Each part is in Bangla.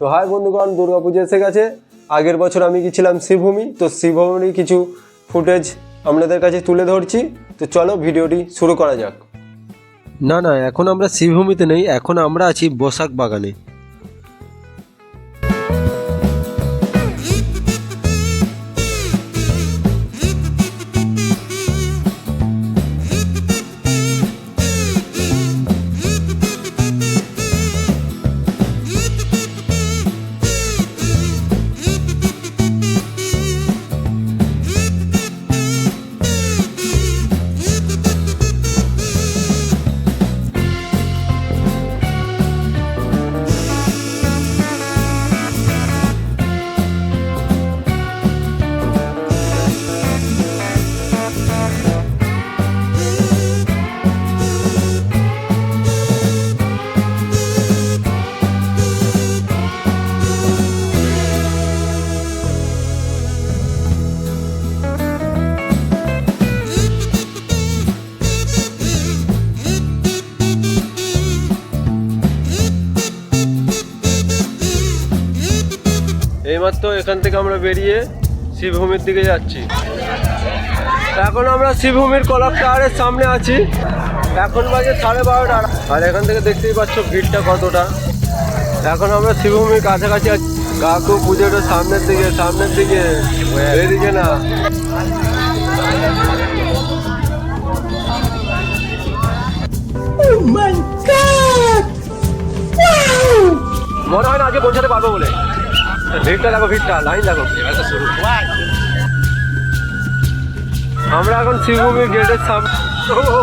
তো হাই বন্ধুগণ দুর্গাপুজো এসে গেছে। আগের বছর আমি গেছিলাম শ্রীভূমি তো শ্রীভূমির কিছু ফুটেজ আপনাদের কাছে তুলে ধরছি। তো চলো ভিডিওটি শুরু করা যাক। না না, এখন আমরা শ্রীভূমিতে নেই, এখন আমরা আছি বসাক বাগানে। এইমাত্র এখান থেকে আমরা বেরিয়ে শ্রীভূমির দিকে যাচ্ছি। এখন আমরা শ্রীভূমির কলক টাওয়ারের সামনে আছি। এখন বাজে সাড়ে বারোটা। আর এখান থেকে দেখতেই পাচ্ছ ভিড়টা কতটা। এখন আমরা শিবভূমির কাছাকাছি আছি। কাকু পুজোটা সামনের দিকে সামনের দিকে। এদিকে না। মনে হয় না আজকে পৌঁছাতে পারব বলে। ভিড়টা দেখো ভিড়টা লাইন দেখো আমরা এখন শিবভূমির গেটের সামনে ও ও,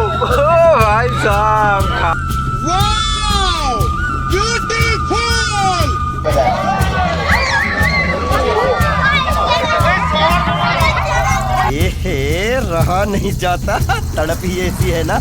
ভাই সাহেব খা- Wow! Beautiful! ये रहा नहीं जाता तड़प ही ऐसी है ना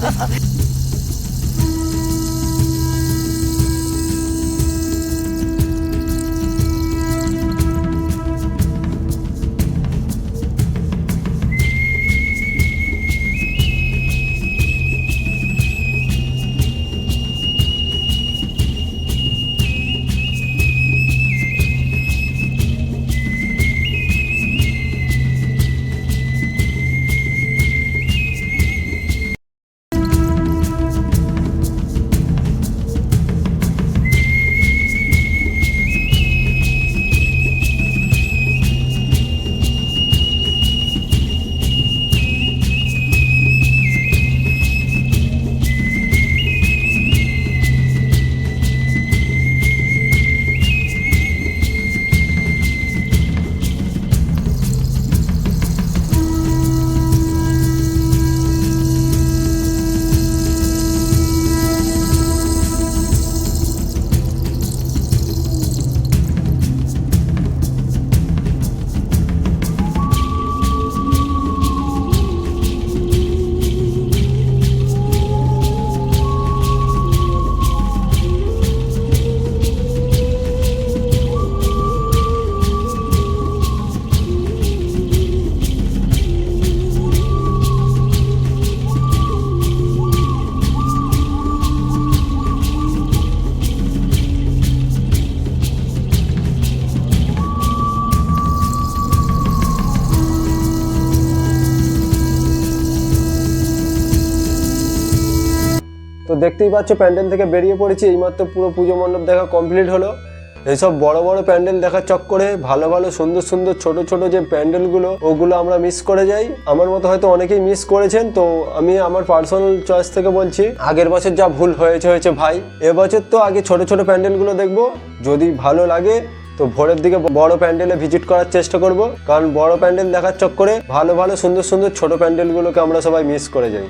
তো দেখতেই পাচ্ছ, প্যান্ডেল থেকে বেরিয়ে পড়েছি। এইমাত্র পুরো পুজো মণ্ডপ দেখা কমপ্লিট হলো। এইসব বড় বড় প্যান্ডেল দেখার চক্করে ভালো ভালো সুন্দর সুন্দর ছোট ছোট যে প্যান্ডেলগুলো, ওগুলো আমরা মিস করে যাই। আমার মতো হয়তো অনেকেই মিস করেছেন, তো আমি আমার পার্সোনাল চয়েস থেকে বলছি, আগের বছর যা ভুল হয়েছে হয়েছে ভাই, এবছর তো আগে ছোট ছোট প্যান্ডেলগুলো দেখব। যদি ভালো লাগে, তো ভোরের দিকে বড় প্যান্ডেলে ভিজিট করার চেষ্টা করব। কারণ বড় প্যান্ডেল দেখার চক্করে ভালো ভালো সুন্দর সুন্দর ছোট প্যান্ডেলগুলোকে আমরা সবাই মিস করে যাই।